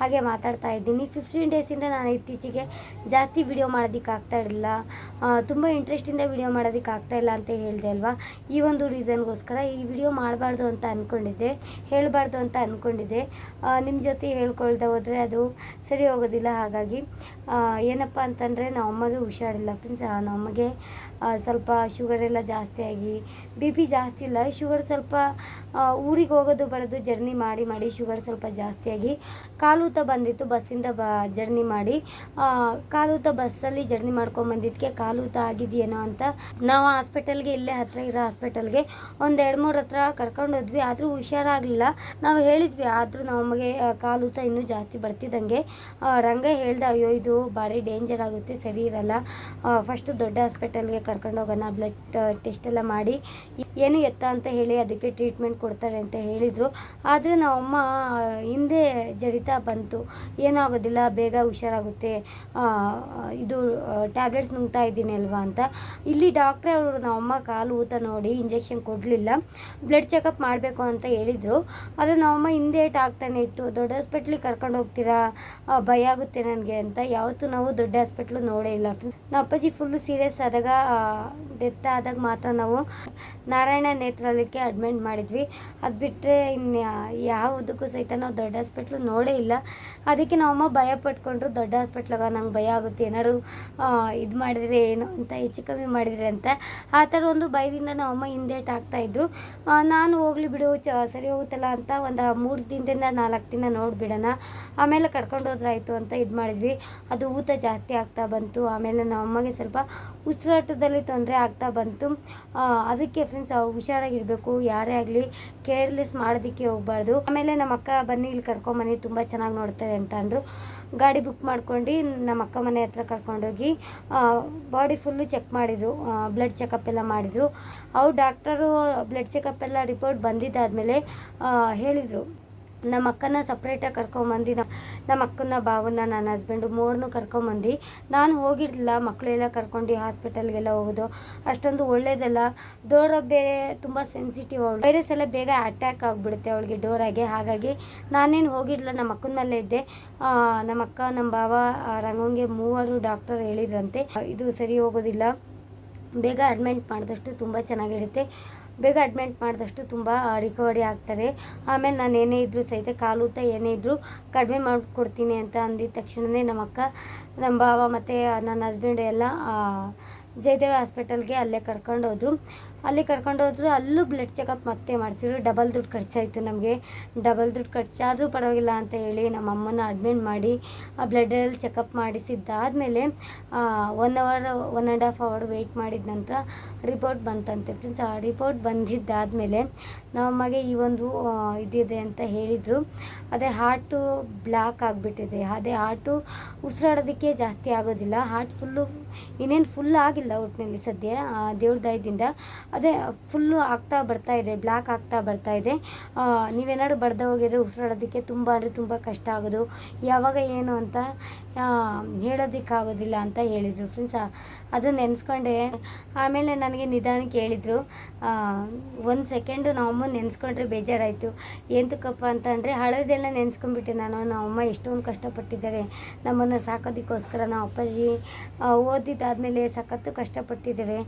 ಹಾಗೆ ಮಾತಾಡ್ತಾ ಇದ್ದೀನಿ. ಫಿಫ್ಟೀನ್ ಡೇಸಿಂದ ನಾನು ಇತ್ತೀಚೆಗೆ ಜಾಸ್ತಿ ವಿಡಿಯೋ ಮಾಡೋದಕ್ಕೆ ಆಗ್ತಾ ಇರಲಿಲ್ಲ. ತುಂಬ ಇಂಟ್ರೆಸ್ಟಿಂದ ವಿಡಿಯೋ ಮಾಡೋದಕ್ಕೆ ಆಗ್ತಾ ಇಲ್ಲ ಅಂತ ಹೇಳಿದೆ ಅಲ್ವಾ? ಈ ಒಂದು ರೀಸನ್ಗೋಸ್ಕರ ಈ ವಿಡಿಯೋ ಮಾಡಬಾರ್ದು ಅಂತ ಅಂದ್ಕೊಂಡಿದ್ದೆ ಹೇಳಬಾರ್ದು ಅಂತ ಅಂದ್ಕೊಂಡಿದ್ದೆ ನಿಮ್ಮ ಜೊತೆ ಹೇಳ್ಕೊಳ್ದೆ ಹೋದರೆ ಅದು ಸರಿ ಹೋಗೋದಿಲ್ಲ. ಹಾಗಾಗಿ ಏನಪ್ಪ ಅಂತಂದರೆ ನಮ್ಮ ಅಮ್ಮಗೆ ಹುಷಾರಿಲ್ಲ ಫ್ರೆಂಡ್ಸ್ ನಮ್ಮಮ್ಮಗೆ ಸ್ವಲ್ಪ ಶುಗರ್ ಎಲ್ಲ ಜಾಸ್ತಿ ಆಗಿ ಬಿ ಪಿ ಜಾಸ್ತಿ ಇಲ್ಲ. ಶುಗರ್ ಸ್ವಲ್ಪ ಊರಿಗೆ ಹೋಗೋದು ಬರೋದು ಜರ್ನಿ ಮಾಡಿ ಮಾಡಿ ಶುಗರ್ ಸ್ವಲ್ಪ ಜಾಸ್ತಿಯಾಗಿ ಕಾಲೂತ ಬಂದಿತ್ತು, ಬಸ್ಸಿಂದ ಬ, ಜರ್ನಿ ಮಾಡಿ. ಕಾಲುತ ಬಸ್ಸಲ್ಲಿ ಜರ್ನಿ ಮಾಡ್ಕೊಂಡು ಬಂದಿದ್ದಕ್ಕೆ ಕಾಲೂತ ಆಗಿದೆಯೇನೋ ಅಂತ. ನಾವು ಹಾಸ್ಪಿಟಲ್ಗೆ, ಇಲ್ಲೇ ಹತ್ರ ಇರೋ ಹಾಸ್ಪಿಟಲ್ಗೆ ಒಂದು ಎರಡು ಮೂರು ಹತ್ರ ಕರ್ಕೊಂಡು ಹೋದ್ವಿ. ಆದರೂ ಹುಷಾರಾಗಲಿಲ್ಲ. ನಾವು ಹೇಳಿದ್ವಿ, ಆದರೂ ನಮಗೆ ಕಾಲೂತ ಇನ್ನೂ ಜಾಸ್ತಿ ಬರ್ತಿದ್ದಂಗೆ. ರಂಗ ಹೇಳ್ದೆ, ಅಯ್ಯೋ, ಇದು ಭಾರಿ ಡೇಂಜರ್ ಆಗುತ್ತೆ, ಸರಿ ಇರಲ್ಲ. ಫಸ್ಟು ದೊಡ್ಡ ಹಾಸ್ಪಿಟಲ್ಗೆ ಕರ್ಕೊಂಡು ಹೋಗೋಣ, ಬ್ಲಡ್ ಟೆಸ್ಟ್ ಎಲ್ಲ ಮಾಡಿ. ಏನು ಎತ್ತ ಅಂತ ಹೇಳಿ ಅದಕ್ಕೆ ಟ್ರೀಟ್ಮೆಂಟ್ ಕೊಡ್ತಾರೆ ಅಂತ ಹೇಳಿದರು. ಆದರೆ ನಮ್ಮಮ್ಮ ಹಿಂದೆ ಜರಿತಾ ಬಂತು. ಏನಾಗೋದಿಲ್ಲ, ಬೇಗ ಹುಷಾರಾಗುತ್ತೆ. ಇದು ಟ್ಯಾಬ್ಲೆಟ್ಸ್ ನುಂಗ್ತಾ ಇದ್ದೀನಿ ಅಲ್ವಾ ಅಂತ. ಇಲ್ಲಿ ಡಾಕ್ಟ್ರೇ ಅವರು ನಮ್ಮಮ್ಮ ಕಾಲು ಊತ ನೋಡಿ ಇಂಜೆಕ್ಷನ್ ಕೊಡಲಿಲ್ಲ. ಬ್ಲಡ್ ಚೆಕಪ್ ಮಾಡಬೇಕು ಅಂತ ಹೇಳಿದರು. ಆದರೆ ನಮ್ಮಮ್ಮ ಹಿಂದೆ ಆಗ್ತಾನೆ ಇತ್ತು. ದೊಡ್ಡ ಹಾಸ್ಪಿಟ್ಲಿಗೆ ಕರ್ಕೊಂಡು ಹೋಗ್ತೀರಾ? ಭಯ ಆಗುತ್ತೆ ನನಗೆ ಅಂತ. ಯಾವತ್ತೂ ನಾವು ದೊಡ್ಡ ಹಾಸ್ಪಿಟ್ಲು ನೋಡೇ ಇಲ್ಲ. ನಮ್ಮ ಅಪ್ಪಾಜಿ ಫುಲ್ಲು ಸೀರಿಯಸ್ ಆದಾಗ ಡೆತ್ ಆದಾಗ ಮಾತ್ರ ನಾವು ನಾರಾಯಣ ನೇತ್ರಾಲಯಕ್ಕೆ ಅಡ್ಮಿಟ್ ಮಾಡಿದ್ವಿ. ಅದು ಬಿಟ್ಟರೆ ಇನ್ನು ಯಾವುದಕ್ಕೂ ಸಹಿತ ನಾವು ದೊಡ್ಡ ಹಾಸ್ಪಿಟ್ಲು ನೋಡೇ ಇಲ್ಲ. ಅದಕ್ಕೆ ನಮ್ಮಮ್ಮ ಭಯ ಪಟ್ಕೊಂಡ್ರು, ದೊಡ್ಡ ಹಾಸ್ಪಿಟ್ಲಾಗ ನಂಗೆ ಭಯ ಆಗುತ್ತೆ. ಏನಾದ್ರು ಇದು ಮಾಡಿದರೆ ಏನು ಅಂತ, ಹೆಚ್ಚು ಕಮ್ಮಿ ಮಾಡಿದರೆ ಅಂತ. ಆ ಥರ ಒಂದು ಭಯದಿಂದ ನಮ್ಮಮ್ಮ ಹಿಂದೇಟ್ ಆಗ್ತಾಯಿದ್ರು ನಾನು ಹೋಗ್ಲಿ ಬಿಡು, ಚ, ಸರಿ ಹೋಗುತ್ತಲ್ಲ ಅಂತ ಒಂದು ಮೂರು ದಿನದಿಂದ ನಾಲ್ಕು ದಿನ ನೋಡಿಬಿಡೋಣ. ಆಮೇಲೆ ಕರ್ಕೊಂಡು ಹೋದ್ರಾಯಿತು ಅಂತ ಇದು ಮಾಡಿದ್ವಿ. ಅದು ಊತ ಜಾಸ್ತಿ ಆಗ್ತಾ ಬಂತು. ಆಮೇಲೆ ನಮ್ಮ ಅಮ್ಮಗೆ ಸ್ವಲ್ಪ ಉಸಿರಾಟದಲ್ಲಿ ತೊಂದರೆ ಆಗ್ತಾ ಬಂತು. ಅದಕ್ಕೆ ಫ್ರೆಂಡ್ಸ್ ಹುಷಾರಾಗಿರಬೇಕು. ಯಾರೇ ಆಗಲಿ ಕೇರ್ಲೆಸ್ ಮಾಡೋದಕ್ಕೆ ಹೋಗಬಾರ್ದು. ಆಮೇಲೆ ನಮ್ಮ ಅಕ್ಕ ಬನ್ನಿ ಇಲ್ಲಿ ಕರ್ಕೊಂಬನ್ನಿ ತುಂಬ ಚೆನ್ನಾಗಿ ನೋಡ್ತಾರೆ ಅಂತ ಅಂದರು. ಗಾಡಿ ಬುಕ್ ಮಾಡ್ಕೊಂಡು ನಮ್ಮ ಅಕ್ಕ ಮನೆ ಹತ್ರ ಕರ್ಕೊಂಡೋಗಿ ಬಾಡಿ ಫುಲ್ಲು ಚೆಕ್ ಮಾಡಿದರು. ಬ್ಲಡ್ ಚೆಕಪ್ ಎಲ್ಲ ಮಾಡಿದರು. ಅವ್ರು ಡಾಕ್ಟರು ಬ್ಲಡ್ ಚೆಕಪ್ ಎಲ್ಲ ರಿಪೋರ್ಟ್ ಬಂದಿದ್ದಾದಮೇಲೆ ಹೇಳಿದರು. ನಮ್ಮ ಅಕ್ಕನ ಸಪ್ರೇಟಾಗಿ ಕರ್ಕೊಂಬಂದು ನಮ್ಮ ನಮ್ಮ ಅಕ್ಕನ ಭಾವನ ನನ್ನ ಹಸ್ಬೆಂಡು ಮೂರನ್ನೂ ಕರ್ಕೊಂಬಂದು. ನಾನು ಹೋಗಿರಲಿಲ್ಲ ಮಕ್ಕಳೆಲ್ಲ ಕರ್ಕೊಂಡು ಹಾಸ್ಪಿಟಲ್ಗೆಲ್ಲ ಹೋಗೋದು. ಅಷ್ಟೊಂದು ಒಳ್ಳೇದಲ್ಲ. ಡೋರ ಬೇರೆ ತುಂಬ ಸೆನ್ಸಿಟಿವ್ ಅವಳು. ವೈರಸ್ ಎಲ್ಲ ಬೇಗ ಅಟ್ಯಾಕ್ ಆಗಿಬಿಡುತ್ತೆ ಅವಳಿಗೆ ಡೋರಾಗೆ ಹಾಗಾಗಿ ನಾನೇನು ಹೋಗಿರಲಿಲ್ಲ, ನಮ್ಮ ಅಕ್ಕನ ಮೇಲೆ ಇದ್ದೆ ನಮ್ಮ ಅಕ್ಕ, ನಮ್ಮ ಭಾವ ರಂಗಂಗೆ ಮೂವರು ಡಾಕ್ಟರ್ ಹೇಳಿದ್ರಂತೆ. ಇದು ಸರಿ ಹೋಗೋದಿಲ್ಲ. ಬೇಗ ಅಡ್ಮಿಂಟ್ ಮಾಡಿದಷ್ಟು ತುಂಬ ಚೆನ್ನಾಗಿರುತ್ತೆ. ಬೇಗ ಅಡ್ಮಿಂಟ್ ಮಾಡಿದಷ್ಟು ತುಂಬ ರಿಕವರಿ ಆಗ್ತಾರೆ. ಆಮೇಲೆ ನಾನು ಏನೇ ಇದ್ದರೂ ಸಹಿತ ಕಾಲೂತ ಏನೇ ಇದ್ದರೂ ಕಡಿಮೆ ಮಾಡಿಕೊಡ್ತೀನಿ ಅಂತ ಅಂದಿದ ತಕ್ಷಣವೇ ನಮ್ಮ ಅಕ್ಕ, ನಮ್ಮ ಭಾವ ಮತ್ತು ನನ್ನ ಹಸ್ಬೆಂಡ್ ಎಲ್ಲ ಜಯದೇವ ಹಾಸ್ಪಿಟಲ್ಗೆ ಅಲ್ಲೇ ಕರ್ಕೊಂಡು ಹೋದ್ರು ಅಲ್ಲಿ ಕರ್ಕೊಂಡು ಹೋದ್ರು, ಅಲ್ಲೂ ಬ್ಲಡ್ ಚೆಕಪ್ ಮತ್ತೆ ಮಾಡಿಸಿದ್ರು. ಡಬಲ್ ದುಡ್ಡು ಖರ್ಚಾಯಿತು ನಮಗೆ. ಡಬಲ್ ದುಡ್ಡು ಖರ್ಚಾದರೂ ಪರವಾಗಿಲ್ಲ ಅಂತ ಹೇಳಿ ನಮ್ಮ ಅಮ್ಮನ ಅಡ್ಮಿಟ್ ಮಾಡಿ, ಆ ಬ್ಲಡ್ಡಲ್ಲಿ checkup ಮಾಡಿಸಿದ್ದಾದಮೇಲೆ one hour one and half hour wait ಮಾಡಿದ ನಂತರ ರಿಪೋರ್ಟ್ ಬಂತಂತೆ ಫ್ರೆಂಡ್ಸ್ ಆ ರಿಪೋರ್ಟ್ ಬಂದಿದ್ದಾದಮೇಲೆ ನಮಗೆ ಈ ಒಂದು ಇದಿದೆ ಅಂತ ಹೇಳಿದರು. ಅದೇ ಹಾರ್ಟು ಬ್ಲ್ಯಾಕ್ ಆಗಿಬಿಟ್ಟಿದೆ. ಅದೇ ಹಾರ್ಟು ಉಸಿರಾಡೋದಕ್ಕೆ ಜಾಸ್ತಿ ಆಗೋದಿಲ್ಲ. ಹಾರ್ಟ್ ಫುಲ್ಲು ಇನ್ನೇನು ಫುಲ್ ಆಗಿಲ್ಲ ಒಟ್ಟಿನಲ್ಲಿ ಸದ್ಯ ದೇವ್ರ ದಯದಿಂದ. ಅದೇ ಫುಲ್ಲು ಆಗ್ತಾ ಬರ್ತಾ ಇದೆ ಬ್ಲ್ಯಾಕ್ ಆಗ್ತಾ ಬರ್ತಾ ಇದೆ. ನೀವೇನಾದ್ರು ಬಡ್ದು ಹೋಗಿದ್ರೆ ಉಸಿರಾಡೋದಕ್ಕೆ ತುಂಬ ಅಂದರೆ ತುಂಬ ಕಷ್ಟ ಆಗೋದು. ಯಾವಾಗ ಏನು ಅಂತ ಹೇಳೋದಕ್ಕಾಗೋದಿಲ್ಲ ಅಂತ ಹೇಳಿದರು ಫ್ರೆಂಡ್ಸ್ ಅದು ನೆನೆಸ್ಕೊಂಡೆ. ಆಮೇಲೆ ನನಗೆ ನಿಧಾನಕ್ಕೆ ಹೇಳಿದರು ಒಂದು ಸೆಕೆಂಡು ನಮ್ಮಮ್ಮ ನೆನೆಸ್ಕೊಂಡ್ರೆ ಬೇಜಾರಾಯಿತು. ಎಂತಕ್ಕಪ್ಪ ಅಂತಂದರೆ ಹಳದೆಲ್ಲ ನೆನೆಸ್ಕೊಂಡ್ಬಿಟ್ಟೆ ನಾನು. ನಮ್ಮಮ್ಮ ಎಷ್ಟೊಂದು ಕಷ್ಟಪಟ್ಟಿದ್ದಾರೆ. ನಮ್ಮನ್ನು ಸಾಕೋದಕ್ಕೋಸ್ಕರ ನಮ್ಮ ಅಪ್ಪಾಜಿ ಓದಿದ್ದಾದಮೇಲೆ ಸಖತ್ತು ಕಷ್ಟಪಟ್ಟಿದ್ದಾರೆ.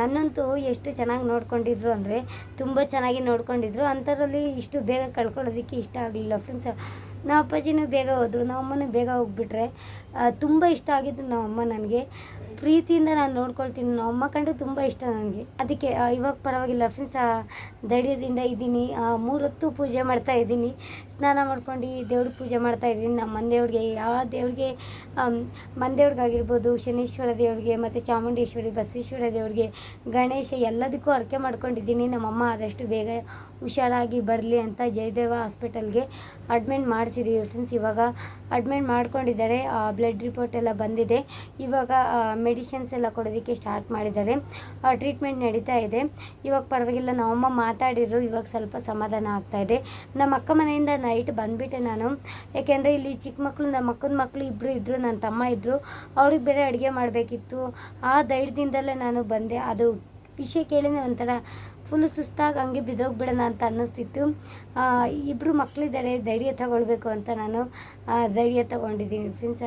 ನನ್ನಂತೂ ಎಷ್ಟು ಚೆನ್ನಾಗಿ ನೋಡ್ಕೊಂಡಿದ್ರು ಅಂದರೆ ತುಂಬ ಚೆನ್ನಾಗಿ ನೋಡ್ಕೊಂಡಿದ್ರು. ಅಂಥದ್ರಲ್ಲಿ ಇಷ್ಟು ಬೇಗ ಕಳ್ಕೊಳ್ಳೋದಕ್ಕೆ ಇಷ್ಟ ಆಗಲಿಲ್ಲ ಫ್ರೆಂಡ್ಸ್ ನಮ್ಮ ಅಪ್ಪಾಜಿನೂ ಬೇಗ ಹೋದರು ನಮ್ಮ ಅಮ್ಮನೂ ಬೇಗ ಹೋಗ್ಬಿಟ್ರೆ ತುಂಬ ಇಷ್ಟ ಆಗಿದ್ದು ನಮ್ಮ ಅಮ್ಮ ನನಗೆ. ಪ್ರೀತಿಯಿಂದ ನಾನು ನೋಡ್ಕೊಳ್ತೀನಿ. ನಮ್ಮ ಅಮ್ಮ ಕಂಡ್ರೆ ತುಂಬ ಇಷ್ಟ ನನಗೆ ಅದಕ್ಕೆ ಇವಾಗ ಪರವಾಗಿಲ್ಲ ಫ್ರೆಂಡ್ಸ್ ಧೈರ್ಯದಿಂದ ಇದ್ದೀನಿ. ಮೂರು ಹೊತ್ತು ಪೂಜೆ ಮಾಡ್ತಾ ಇದ್ದೀನಿ. ಸ್ನಾನ ಮಾಡ್ಕೊಂಡು ದೇವ್ರಿಗೆ ಪೂಜೆ ಮಾಡ್ತಾ ಇದ್ದೀನಿ. ನಮ್ಮ ಮಂದೇವ್ರಿಗೆ ಯಾವ ದೇವ್ರಿಗೆ ಮನೆದೇವ್ರಿಗಾಗಿರ್ಬೋದು ಶನೀಶ್ವರ ದೇವ್ರಿಗೆ, ಮತ್ತು ಚಾಮುಂಡೇಶ್ವರಿ, ಬಸವೇಶ್ವರ ದೇವ್ರಿಗೆ, ಗಣೇಶ ಎಲ್ಲದಕ್ಕೂ ಅರ್ಕೆ ಮಾಡ್ಕೊಂಡಿದ್ದೀನಿ. ನಮ್ಮಮ್ಮ ಆದಷ್ಟು ಬೇಗ ಹುಷಾರಾಗಿ ಬರಲಿ ಅಂತ ಜಯದೇವ ಹಾಸ್ಪಿಟಲ್ಗೆ ಅಡ್ಮಿಂಟ್ ಮಾಡ್ತೀರಿ ಫ್ರೆಂಡ್ಸ್. ಇವಾಗ ಅಡ್ಮಿಟ್ ಮಾಡ್ಕೊಂಡಿದ್ದಾರೆ. ಬ್ಲಡ್ ರಿಪೋರ್ಟ್ ಎಲ್ಲ ಬಂದಿದೆ. ಇವಾಗ ಮೆಡಿಸಿನ್ಸ್ ಎಲ್ಲ ಕೊಡೋದಕ್ಕೆ ಸ್ಟಾರ್ಟ್ ಮಾಡಿದ್ದಾರೆ. ಟ್ರೀಟ್ಮೆಂಟ್ ನಡೀತಾ ಇದೆ. ಇವಾಗ ಪರವಾಗಿಲ್ಲ ನಮ್ಮಮ್ಮ ಮಾತಾಡಿದ್ರು. ಇವಾಗ ಸ್ವಲ್ಪ ಸಮಾಧಾನ ಆಗ್ತಾ ಇದೆ. ನಮ್ಮ ಅಕ್ಕ ಮನೆಯಿಂದ ನೈಟ್ ಬಂದುಬಿಟ್ಟೆ ನಾನು. ಯಾಕೆಂದರೆ ಇಲ್ಲಿ ಚಿಕ್ಕ ಮಕ್ಕಳು ನಮ್ಮ ಅಕ್ಕನ ಮಕ್ಕಳು ಇಬ್ಬರು ಇದ್ದರು ನನ್ನ ತಮ್ಮ ಇದ್ದರು ಅವ್ರಿಗೆ ಬೇರೆ ಅಡುಗೆ ಮಾಡಬೇಕಿತ್ತು. ಆ ಧೈರ್ಯದಿಂದಲೇ ನಾನು ಬಂದೆ. ಅದು ವಿಷಯ ಕೇಳಿದ್ರೆ ಒಂಥರ ಫುಲ್ ಸುಸ್ತಾಗಿ ಹಂಗೆ ಬಿದ್ದೋಗ್ಬಿಡೋಣ ಅಂತ ಅನ್ನಿಸ್ತಿತ್ತು. ಇಬ್ಬರು ಮಕ್ಕಳಿದ್ದಾರೆ ಧೈರ್ಯ ತಗೊಳ್ಬೇಕು ಅಂತ ನಾನು ಧೈರ್ಯ ತಗೊಂಡಿದ್ದೀನಿ ಫ್ರೆಂಡ್ಸ್.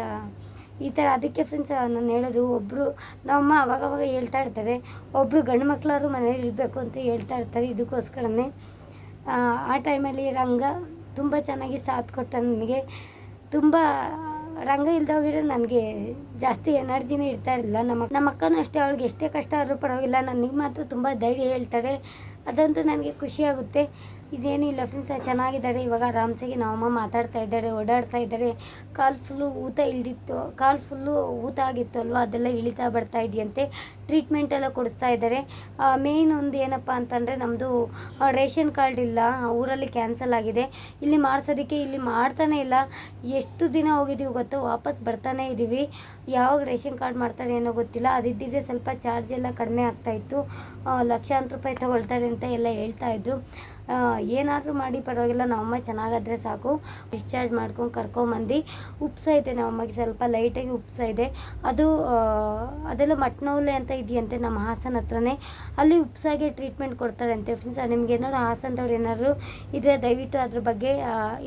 ಈ ಥರ ಅದಕ್ಕೆ ಫ್ರೆಂಡ್ಸ್ ನಾನು ಹೇಳೋದು ಒಬ್ಬರು ನಮ್ಮಮ್ಮ ಅವಾಗವಾಗ ಹೇಳ್ತಾ ಇರ್ತಾರೆ ಒಬ್ಬರು ಗಂಡು ಮಕ್ಕಳಾದ್ರು ಮನೇಲಿ ಇರಬೇಕು ಅಂತ ಹೇಳ್ತಾ ಇರ್ತಾರೆ ಇದಕ್ಕೋಸ್ಕರನೇ. ಆ ಟೈಮಲ್ಲಿ ರಂಗ ತುಂಬ ಚೆನ್ನಾಗಿ ಸಾಥ್ ಕೊಟ್ಟ ನನಗೆ, ತುಂಬ ರಂಗ ಇಲ್ದೋಗಿರೋ ನನಗೆ ಜಾಸ್ತಿ ಎನರ್ಜಿನೇ ಇರ್ತಾ ಇರಲಿಲ್ಲ. ನಮ್ಮ ನಮ್ಮ ಅಕ್ಕನೂ ಅಷ್ಟೇ, ಅವಳಿಗೆ ಎಷ್ಟೇ ಕಷ್ಟ ಆದರೂ ಪರವಾಗಿಲ್ಲ. ನನಗೆ ಮಾತ್ರ ತುಂಬ ಧೈರ್ಯ ಹೇಳ್ತಾಳೆ. ಅದಂತೂ ನನಗೆ ಖುಷಿಯಾಗುತ್ತೆ ಇದೇನಿಲ್ಲ ಫ್ರೆಂಡ್ಸ್ ಚೆನ್ನಾಗಿದ್ದಾರೆ. ಇವಾಗ ಆರಾಮ್ಸಾಗಿ ನಮ್ಮಮ್ಮ ಮಾತಾಡ್ತಾ ಇದ್ದಾರೆ, ಓಡಾಡ್ತಾ ಇದ್ದಾರೆ. ಕಾಲು ಫುಲ್ಲು ಊತ ಇಳ್ದಿತ್ತು ಕಾಲು ಫುಲ್ಲು ಊತ ಆಗಿತ್ತು ಅಲ್ವಾ ಅದೆಲ್ಲ ಇಳಿತಾ ಬರ್ತಾ ಇದೆಯಂತೆ. ಟ್ರೀಟ್ಮೆಂಟ್ ಎಲ್ಲ ಕೊಡಿಸ್ತಾ ಇದ್ದಾರೆ. ಮೇಯ್ನ್ ಒಂದು ಏನಪ್ಪ ಅಂತಂದರೆ ನಮ್ಮದು ರೇಷನ್ ಕಾರ್ಡ್ ಇಲ್ಲ. ಊರಲ್ಲಿ ಕ್ಯಾನ್ಸಲ್ ಆಗಿದೆ. ಇಲ್ಲಿ ಮಾಡಿಸೋದಕ್ಕೆ ಇಲ್ಲಿ ಮಾಡ್ತಾನೆ ಇಲ್ಲ. ಎಷ್ಟು ದಿನ ಹೋಗಿದ್ದೀವಿ ಗೊತ್ತು? ವಾಪಸ್ ಬರ್ತಾನೆ ಇದ್ದೀವಿ ಯಾವಾಗ ರೇಷನ್ ಕಾರ್ಡ್ ಮಾಡ್ತಾರೆ ಏನೋ ಗೊತ್ತಿಲ್ಲ. ಅದಿದ್ದಿದ್ದರೆ ಸ್ವಲ್ಪ ಚಾರ್ಜ್ ಎಲ್ಲ ಕಡಿಮೆ ಆಗ್ತಾಯಿತ್ತು ಲಕ್ಷಾಂತರ ರೂಪಾಯಿ ತಗೊಳ್ತಾರೆ ಅಂತ ಎಲ್ಲ ಹೇಳ್ತಾ ಇದ್ರು. ಏನಾದರೂ ಮಾಡಿ ಪರವಾಗಿಲ್ಲ ನಮ್ಮಮ್ಮ ಚೆನ್ನಾಗಾದರೆ ಸಾಕು. ಡಿಸ್ಚಾರ್ಜ್ ಮಾಡ್ಕೊಂಡು ಕರ್ಕೊಂಬಂದು ಉಪ್ಸ ಇದೆ ನಮ್ಮಮ್ಮಗೆ ಸ್ವಲ್ಪ ಲೈಟಾಗಿ ಉಪ್ಸ ಇದೆ. ಅದು ಅದೆಲ್ಲ ಮಟ್ನೌಲೆ ಅಂತ ಇದೆಯಂತೆ ನಮ್ಮ ಹಾಸನ ಹತ್ರನೇ. ಅಲ್ಲಿ ಉಪ್ಸಾಗೆ ಟ್ರೀಟ್ಮೆಂಟ್ ಕೊಡ್ತಾರೆ ಅಂತೆ. ಫ್ರೆಂಡ್ಸ್ ನಿಮ್ಗೆ ಏನಾದ್ರು ಹಾಸನದವ್ರು ಏನಾದ್ರು ಇದ್ರೆ ದಯವಿಟ್ಟು ಅದ್ರ ಬಗ್ಗೆ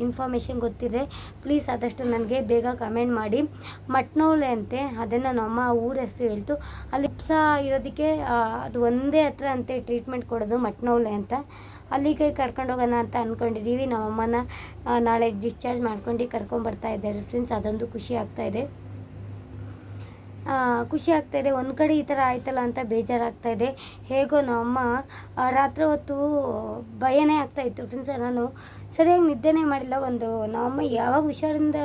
ಇನ್ಫಾರ್ಮೇಷನ್ ಗೊತ್ತಿದೆ ಪ್ಲೀಸ್ ಆದಷ್ಟು ನನಗೆ ಬೇಗ ಕಮೆಂಟ್ ಮಾಡಿ. ಮಟ್ನೌಲೆ ಅಂತೆ, ಅದನ್ನು ನಮ್ಮಮ್ಮ ಊರ ಹೆಸರು ಹೇಳ್ತು. ಅಲ್ಲಿ ಉಪ್ಸ ಇರೋದಕ್ಕೆ ಅದು ಒಂದೇ ಹತ್ರ ಅಂತೆ ಟ್ರೀಟ್ಮೆಂಟ್ ಕೊಡೋದು ಮಟ್ನೌಲೆ ಅಂತ. ಅಲ್ಲಿಗೆ ಕರ್ಕೊಂಡು ಹೋಗೋಣ ಅಂತ ಅಂದ್ಕೊಂಡಿದ್ದೀವಿ ನಮ್ಮಮ್ಮನ ನಾಳೆ ಡಿಸ್ಚಾರ್ಜ್ ಮಾಡ್ಕೊಂಡು ಕರ್ಕೊಂಡ್ಬರ್ತಾ ಇದ್ದಾರೆ ಫ್ರೆಂಡ್ಸ್ ಅದೊಂದು ಖುಷಿ ಆಗ್ತಾ ಇದೆ. ಆ, ಖುಷಿ ಆಗ್ತಾ ಇದೆ. ಒಂದು ಕಡೆ ಈ ಥರ ಆಯ್ತಲ್ಲ ಅಂತ ಬೇಜಾರಾಗ್ತಾ ಇದೆ. ಹೇಗೋ ನಮ್ಮಮ್ಮ ರಾತ್ರಿ ಹೊತ್ತು ಭಯನೇ ಆಗ್ತಾಯಿತ್ತು ಫ್ರೆಂಡ್ಸ್ ನಾನು ಸರಿಯಾಗಿ ನಿದ್ದೆನೇ ಮಾಡಿಲ್ಲ. ಒಂದು ನಮ್ಮಮ್ಮ ಯಾವಾಗ ಹುಷಾರಿಂದ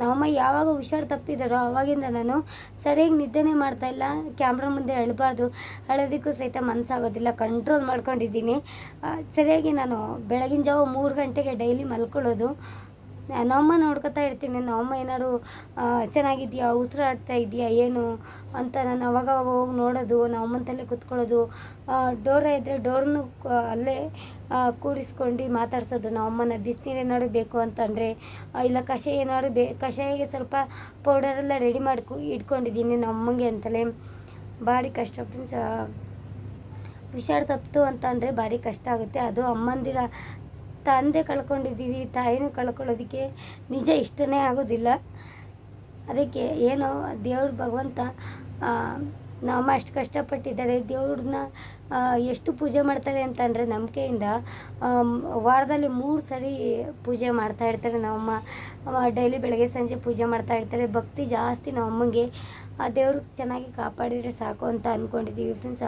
ನಮ್ಮಮ್ಮ ಯಾವಾಗ ಹುಷಾರು ತಪ್ಪಿದಾರೋ ಅವಾಗಿಂದ ನಾನು ಸರಿಯಾಗಿ ನಿದ್ದೆನೇ ಮಾಡ್ತಾ ಇಲ್ಲ. ಕ್ಯಾಮ್ರಾ ಮುಂದೆ ಅಳಬಾರ್ದು. ಅಳೋದಕ್ಕೂ ಸಹಿತ ಮನಸ್ಸಾಗೋದಿಲ್ಲ ಕಂಟ್ರೋಲ್ ಮಾಡ್ಕೊಂಡಿದ್ದೀನಿ. ಸರಿಯಾಗಿ ನಾನು ಬೆಳಗಿನ ಜಾವ ಮೂರು ಗಂಟೆಗೆ ಡೈಲಿ ಮಲ್ಕೊಳ್ಳೋದು. ನಮ್ಮಮ್ಮ ನೋಡ್ಕೊತಾ ಇರ್ತೀನಿ. ನಮ್ಮಮ್ಮ ಏನಾದ್ರು ಚೆನ್ನಾಗಿದೆಯಾ ಚೆನ್ನಾಗಿದ್ಯಾ? ಉಸಿರಾಡ್ತಾ ಇದೆಯಾ? ಏನು ಅಂತ ನಾನು ಅವಾಗವಾಗ ಹೋಗಿ ನೋಡೋದು. ನಮ್ಮಮ್ಮನ ತಲೆ ಕುತ್ಕೊಳ್ಳೋದು. ಡೋರ ಇದ್ದರೆ ಡೋರ್ನು, ಅಲ್ಲೇ ಆ, ಮಾತಾಡ್ಸೋದು ನಾವು ನಮ್ಮಮ್ಮನ ಬಿಸಿನೀರು ಏನಾದ್ರು ಬೇಕು ಅಂತಂದರೆ ಇಲ್ಲ ಕಷಾಯ ಏನಾದ್ರು ಬೇ ಕಷಾಯಗೆ ಸ್ವಲ್ಪ ಪೌಡರೆಲ್ಲ ರೆಡಿ ಮಾಡಿ ಇಟ್ಕೊಂಡಿದ್ದೀನಿ ನಮ್ಮ ಅಮ್ಮಂಗೆ ಅಂತಲೇ. ಭಾರಿ ಕಷ್ಟ ಫ್ರೆಂಡ್ಸ್ ಹುಷಾರು ತಪ್ಪಿತು ಅಂತಂದರೆ ಭಾರಿ ಕಷ್ಟ ಆಗುತ್ತೆ. ಅದು ಅಮ್ಮಂದಿರ ತಂದೆ ಕಳ್ಕೊಂಡಿದ್ದೀವಿ ತಾಯಿನೂ ಕಳ್ಕೊಳ್ಳೋದಕ್ಕೆ ನಿಜ ಇಷ್ಟನೇ ಆಗೋದಿಲ್ಲ. ಅದಕ್ಕೆ ಏನೋ ದೇವ್ರ ಭಗವಂತ ಆ, ನಮ್ಮಮ್ಮ ಅಷ್ಟು ಕಷ್ಟಪಟ್ಟಿದ್ದಾರೆ ದೇವ್ರನ್ನ ಎಷ್ಟು ಪೂಜೆ ಮಾಡ್ತಾರೆ ಅಂತಂದರೆ ನಂಬಿಕೆಯಿಂದ ವಾರದಲ್ಲಿ ಮೂರು ಸರಿ ಪೂಜೆ ಮಾಡ್ತಾ ಇರ್ತಾರೆ ನಮ್ಮಮ್ಮ ಡೈಲಿ ಬೆಳಗ್ಗೆ ಸಂಜೆ ಪೂಜೆ ಮಾಡ್ತಾ ಇರ್ತಾರೆ. ಭಕ್ತಿ ಜಾಸ್ತಿ ನಮ್ಮಮ್ಮಂಗೆ ಆ ದೇವ್ರಿಗೆ ಚೆನ್ನಾಗಿ ಕಾಪಾಡಿದರೆ ಸಾಕು ಅಂತ ಅಂದ್ಕೊಂಡಿದ್ದೀವಿ ಫ್ರೆಂಡ್ಸ್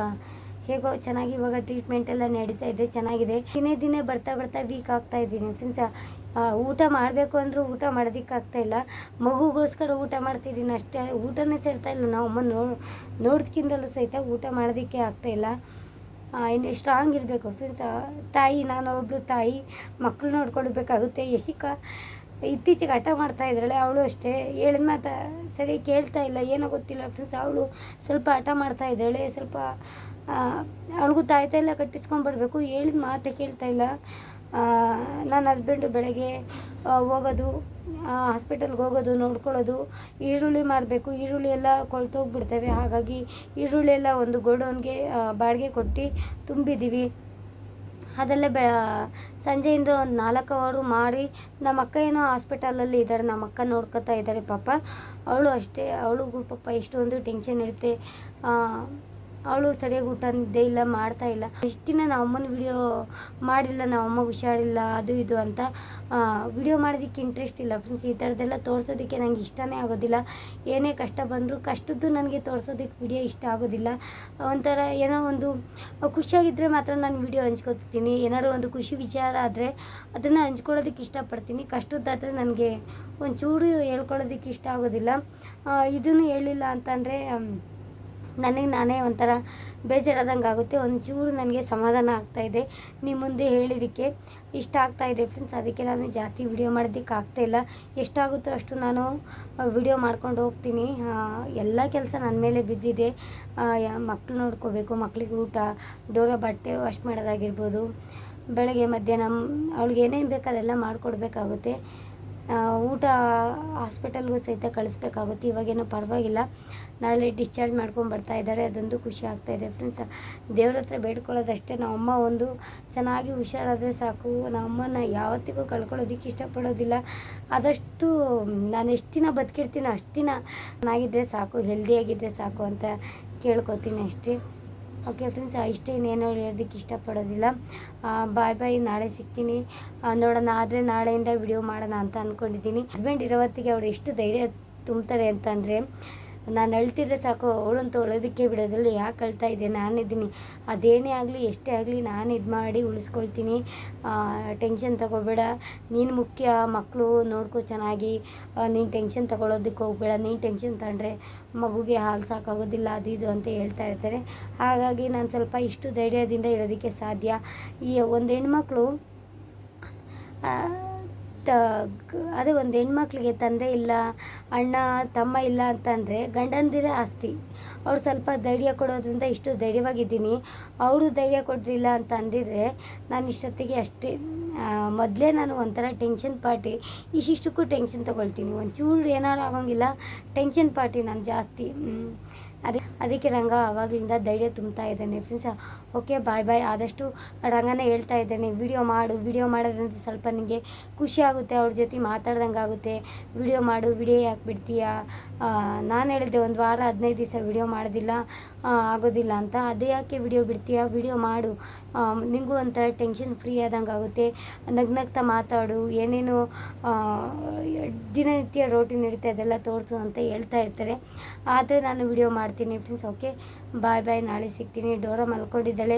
ಹೇಗೋ ಚೆನ್ನಾಗಿ ಇವಾಗ ಟ್ರೀಟ್ಮೆಂಟ್ ಎಲ್ಲ ನಡೀತಾ ಇದೆ, ಚೆನ್ನಾಗಿದೆ. ದಿನೇ ದಿನೇ ಬರ್ತಾ ಬರ್ತಾ ವೀಕ್ ಆಗ್ತಾ ಇದ್ದೀನಿ ಫ್ರೆಂಡ್ಸ್ ಊಟ ಮಾಡಬೇಕು ಅಂದರೂ ಊಟ ಮಾಡೋದಕ್ಕಾಗ್ತಾ ಇಲ್ಲ. ಮಗುಗೋಸ್ಕರ ಊಟ ಮಾಡ್ತಿದ್ದೀನಿ ಅಷ್ಟೇ. ಊಟನೇ ಸೇರ್ತಾ ಇಲ್ಲ. ನಾವು ಅಮ್ಮ ನೋ ನೋಡ್ದಕ್ಕಿಂತಲೂ ಸಹಿತ ಊಟ ಮಾಡೋದಕ್ಕೆ ಆಗ್ತಾ ಇಲ್ಲ. ಇನ್ನು ಸ್ಟ್ರಾಂಗ್ ಇರಬೇಕು ಫ್ರೆಂಡ್ಸ್ ತಾಯಿ ನಾನು ಒಬ್ಬಳು ತಾಯಿ ಮಕ್ಕಳು ನೋಡ್ಕೊಳ್ಬೇಕಾಗುತ್ತೆ. ಯಶಿಕಾ ಇತ್ತೀಚೆಗೆ ಹಠ ಮಾಡ್ತಾ ಇದ್ದಾಳೆ ಅವಳು ಅಷ್ಟೇ. ಹೇಳಿದ ಮಾತ ಸರಿ ಕೇಳ್ತಾ ಇಲ್ಲ, ಏನೋ ಗೊತ್ತಿಲ್ಲ. ಫ್ರೆಂಡ್ಸ್ ಅವಳು ಸ್ವಲ್ಪ ಹಠ ಮಾಡ್ತಾ ಇದ್ದಾಳೆ, ಸ್ವಲ್ಪ ಅವಳಿಗೂ ತಾಯಿ ಎಲ್ಲ ಕಟ್ಟಿಸ್ಕೊಂಡ್ಬಿಡ್ಬೇಕು ಹೇಳಿದ ಮಾತೇ ಕೇಳ್ತಾ ಇಲ್ಲ. ನನ್ನ ಹಸ್ಬೆಂಡು ಬೆಳಗ್ಗೆ ಹೋಗೋದು ಹಾಸ್ಪಿಟಲ್ಗೆ ಹೋಗೋದು, ನೋಡ್ಕೊಳ್ಳೋದು, ಈರುಳ್ಳಿ ಮಾಡಬೇಕು ಈರುಳ್ಳಿ ಎಲ್ಲ ಕೊಳ್ತೋಗ್ಬಿಡ್ತವೆ. ಹಾಗಾಗಿ ಈರುಳ್ಳಿ ಎಲ್ಲ ಒಂದು ಗೋಡೌನ್ಗೆ ಬಾಡಿಗೆ ಕೊಟ್ಟು ತುಂಬಿದ್ದೀವಿ. ಅದೆಲ್ಲ ಬೆ ಸಂಜೆಯಿಂದ ಒಂದು ನಾಲ್ಕು ಅವರು ಮಾಡಿ ನಮ್ಮ ಅಕ್ಕ ಏನೋ ಹಾಸ್ಪಿಟಲಲ್ಲಿ ಇದ್ದಾರೆ ನಮ್ಮ ಅಕ್ಕ ನೋಡ್ಕೊತಾ ಇದ್ದಾರೆ ಪಾಪ. ಅವಳು ಅಷ್ಟೇ, ಅವಳಿಗೂ ಪಾಪ ಎಷ್ಟೊಂದು ಟೆನ್ಷನ್ ಇರುತ್ತೆ. ಅವಳು ಸರಿಯಾಗಿ ಊಟ ನಿದ್ದೆ ಇಲ್ಲ, ಮಾಡ್ತಾ ಇಲ್ಲ. ಇಷ್ಟು ದಿನ ನಮ್ಮ ಅಮ್ಮನ ವಿಡಿಯೋ ಮಾಡಿಲ್ಲ ನಮ್ಮ ಅಮ್ಮ ಹುಷಾರಿಲ್ಲ, ಅದು ಇದು ಅಂತ ವಿಡಿಯೋ ಮಾಡೋದಕ್ಕೆ ಇಂಟ್ರೆಸ್ಟ್ ಇಲ್ಲ. ಫ್ರೆಂಡ್ಸ್ ಈ ಥರದ್ದೆಲ್ಲ ತೋರಿಸೋದಕ್ಕೆ ನನಗೆ ಇಷ್ಟನೇ ಆಗೋದಿಲ್ಲ. ಏನೇ ಕಷ್ಟ ಬಂದರೂ ಕಷ್ಟದ್ದು ನನಗೆ ತೋರಿಸೋದಕ್ಕೆ ವಿಡಿಯೋ ಇಷ್ಟ ಆಗೋದಿಲ್ಲ. ಒಂಥರ ಏನೋ ಒಂದು ಖುಷಿಯಾಗಿದ್ದರೆ ಮಾತ್ರ ನಾನು ವಿಡಿಯೋ ಹಂಚ್ಕೊತೀನಿ ಏನಾದರೂ ಒಂದು ಖುಷಿ ವಿಚಾರ ಆದರೆ ಅದನ್ನು ಹಂಚ್ಕೊಳ್ಳೋದಕ್ಕೆ ಇಷ್ಟಪಡ್ತೀನಿ. ಕಷ್ಟದ್ದಾದರೆ ನನಗೆ ಒಂಚೂರು ಹೇಳ್ಕೊಳ್ಳೋದಕ್ಕೆ ಇಷ್ಟ ಆಗೋದಿಲ್ಲ. ಇದನ್ನು ಹೇಳಿಲ್ಲ ಅಂತಂದರೆ ನನಗೆ ನಾನೇ ಒಂಥರ ಬೇಜಾರಾದಂಗೆ ಆಗುತ್ತೆ. ಒಂಚೂರು ನನಗೆ ಸಮಾಧಾನ ಆಗ್ತಾಯಿದೆ ನಿಮ್ಮ ಮುಂದೆ ಹೇಳಿದ್ದಕ್ಕೆ ಇಷ್ಟ ಆಗ್ತಾಯಿದೆ ಫ್ರೆಂಡ್ಸ್ ಅದಕ್ಕೆ ನಾನು ಜಾಸ್ತಿ ವಿಡಿಯೋ ಮಾಡೋದಕ್ಕೆ ಆಗ್ತಾಯಿಲ್ಲ ಎಷ್ಟಾಗುತ್ತೋ ಅಷ್ಟು ನಾನು ವಿಡಿಯೋ ಮಾಡ್ಕೊಂಡು ಹೋಗ್ತೀನಿ. ಎಲ್ಲ ಕೆಲಸ ನನ್ನ ಮೇಲೆ ಬಿದ್ದಿದೆ. ಮಕ್ಕಳು ನೋಡ್ಕೋಬೇಕು ಮಕ್ಕಳಿಗೆ ಊಟ, ದೊಡ್ಡ ಬಟ್ಟೆ ವಾಶ್ ಮಾಡೋದಾಗಿರ್ಬೋದು. ಬೆಳಗ್ಗೆ, ಮಧ್ಯಾಹ್ನ ಅವ್ಳಿಗೆ ಏನೇನು ಬೇಕು ಅದೆಲ್ಲ ಮಾಡಿಕೊಡ್ಬೇಕಾಗುತ್ತೆ. ಊಟ ಹಾಸ್ಪಿಟಲ್ಗೂ ಸಹಿತ ಕಳಿಸ್ಬೇಕಾಗುತ್ತೆ. ಇವಾಗೇನೋ ಪರವಾಗಿಲ್ಲ. ನಾಳೆ ಡಿಸ್ಚಾರ್ಜ್ ಮಾಡ್ಕೊಂಡು ಬರ್ತಾ ಇದ್ದಾರೆ. ಅದೊಂದು ಖುಷಿ ಆಗ್ತಾಯಿದೆ ಫ್ರೆಂಡ್ಸ್ ದೇವ್ರ ಹತ್ರ ಬೇಡ್ಕೊಳ್ಳೋದಷ್ಟೇ. ನಮ್ಮಮ್ಮ ಒಂದು ಚೆನ್ನಾಗಿ ಹುಷಾರಾದರೆ ಸಾಕು. ನಮ್ಮಮ್ಮನ ಯಾವತ್ತಿಗೂ ಕಳ್ಕೊಳ್ಳೋದಕ್ಕೆ ಇಷ್ಟಪಡೋದಿಲ್ಲ. ಆದಷ್ಟು ನಾನು ಎಷ್ಟು ದಿನ ಬದುಕಿರ್ತೀನೋ ಅಷ್ಟು ದಿನ ಚೆನ್ನಾಗಿದ್ದರೆ ಸಾಕು ಹೆಲ್ದಿಯಾಗಿದ್ದರೆ ಸಾಕು ಅಂತ ಕೇಳ್ಕೊತೀನಿ ಅಷ್ಟೇ. ಓಕೆ ಫ್ರೆಂಡ್ಸ್ ಇಷ್ಟೇ ಇನ್ನೇನು ಹೇಳೋದಕ್ಕೆ ಇಷ್ಟಪಡೋದಿಲ್ಲ. ಬಾಯ್ ಬಾಯ್ ನಾಳೆ ಸಿಗ್ತೀನಿ. ನೋಡೋಣ, ಆದರೆ ನಾಳೆಯಿಂದ ವಿಡಿಯೋ ಮಾಡೋಣ ಅಂತ ಅಂದ್ಕೊಂಡಿದ್ದೀನಿ ಹಸ್ಬೆಂಡ್ ಇರೋ ಹೊತ್ತಿಗೆ ಅವ್ರು ಎಷ್ಟು ಧೈರ್ಯ ತುಂಬ್ತಾರೆ ಅಂತಂದರೆ ನಾನು ಅಳ್ತಿದ್ರೆ ಸಾಕು ಅವಳಂತೂ ಅಳೋದಕ್ಕೆ ಬಿಡೋದಿಲ್ಲ, ಯಾಕೆ ಅಳ್ತಾ ಇದ್ದೆ? ನಾನಿದ್ದೀನಿ ಅದೇನೇ ಆಗಲಿ, ಎಷ್ಟೇ ಆಗಲಿ, ನಾನು ಇದು ಮಾಡಿ ಉಳಿಸ್ಕೊಳ್ತೀನಿ. ಟೆನ್ಷನ್ ತಗೋಬೇಡ. ನೀನು ಮುಖ್ಯ ಮಕ್ಕಳು ನೋಡ್ಕೊ ಚೆನ್ನಾಗಿ. ನೀನು ಟೆನ್ಷನ್ ತಗೊಳ್ಳೋದಕ್ಕೆ ಹೋಗ್ಬೇಡ. ನೀನು ಟೆನ್ಷನ್ ತಗೊಂಡ್ರೆ ಮಗುಗೆ ಹಾಲು ಸಾಕಾಗೋದಿಲ್ಲ, ಅದು ಇದು ಅಂತ ಹೇಳ್ತಾ ಇರ್ತಾರೆ. ಹಾಗಾಗಿ ನಾನು ಸ್ವಲ್ಪ ಇಷ್ಟು ಧೈರ್ಯದಿಂದ ಇರೋದಕ್ಕೆ ಸಾಧ್ಯ. ಈ ಒಂದು ಹೆಣ್ಮಕ್ಳು ತ ಅದೇ ಒಂದು ಹೆಣ್ಮಕ್ಳಿಗೆ ತಂದೆ ಇಲ್ಲ, ಅಣ್ಣ, ತಮ್ಮ ಇಲ್ಲ ಅಂತಂದರೆ ಗಂಡಂದಿರ ಆಸ್ತಿ. ಅವ್ರು ಸ್ವಲ್ಪ ಧೈರ್ಯ ಕೊಡೋದ್ರಿಂದ ಇಷ್ಟು ಧೈರ್ಯವಾಗಿದ್ದೀನಿ. ಅವರು ಧೈರ್ಯ ಕೊಡಲಿಲ್ಲ ಅಂತ ಅಂದಿದ್ರೆ ನಾನು ಇಷ್ಟೊತ್ತಿಗೆ ಅಷ್ಟೇ. ಮೊದಲೇ ನಾನು ಒಂಥರ ಟೆನ್ಷನ್ ಪಾರ್ಟಿ. ಇಷ್ಟಿಷ್ಟಕ್ಕೂ ಟೆನ್ಷನ್ ತೊಗೊಳ್ತೀನಿ. ಒಂಚೂರು ಏನಾರು ಆಗೋಂಗಿಲ್ಲ. ಟೆನ್ಷನ್ ಪಾರ್ಟಿ ನಾನು ಜಾಸ್ತಿ. ಅದೇ, ಅದಕ್ಕೆ ರಂಗ ಆವಾಗಲಿಂದ ಧೈರ್ಯ ತುಂಬ್ತಾ ಇದ್ದಾನೆ. ಫ್ರೆಂಡ್ಸ್ ಓಕೆ ಬಾಯ್ ಬಾಯ್ ಆದಷ್ಟು ರಂಗನೇ ಹೇಳ್ತಾ ಇದ್ದೇನೆ. ವಿಡಿಯೋ ಮಾಡು ವಿಡಿಯೋ ಮಾಡೋದ್ರಿಂದ ಸ್ವಲ್ಪ ನಿಮಗೆ ಖುಷಿ ಆಗುತ್ತೆ, ಅವ್ರ ಜೊತೆ ಮಾತಾಡ್ದಂಗೆ ಆಗುತ್ತೆ. ವಿಡಿಯೋ ಮಾಡು ವಿಡಿಯೋ ಯಾಕೆ ಬಿಡ್ತೀಯಾ? ನಾನು ಹೇಳಿದ್ದೆ ಒಂದು ವಾರ, ಹದಿನೈದು ದಿವಸ ವಿಡಿಯೋ ಮಾಡೋದಿಲ್ಲ ಆಗೋದಿಲ್ಲ ಅಂತ. ಅದೇ ಯಾಕೆ ವಿಡಿಯೋ ಬಿಡ್ತೀಯಾ? ವಿಡಿಯೋ ಮಾಡು. ನಿಂಗೂ ಒಂಥರ ಟೆನ್ಷನ್ ಫ್ರೀ ಆದಂಗೆ ಆಗುತ್ತೆ. ನಗ್ನಗ್ತಾ ಮಾತಾಡು. ಏನೇನು ದಿನನಿತ್ಯ ರೋಟೀನ್ ಇರುತ್ತೆ ಅದೆಲ್ಲ ತೋರಿಸು ಅಂತ ಹೇಳ್ತಾ ಇರ್ತಾರೆ. ಆದರೆ ನಾನು ವಿಡಿಯೋ ಮಾಡ್ತೀನಿ ಫ್ರೆಂಡ್ಸ್ ಓಕೆ ಬಾಯ್ ಬಾಯ್ ನಾಳೆ ಸಿಗ್ತೀನಿ. ಡೋರ ಮಲ್ಕೊಂಡಿದ್ದಾಳೆ.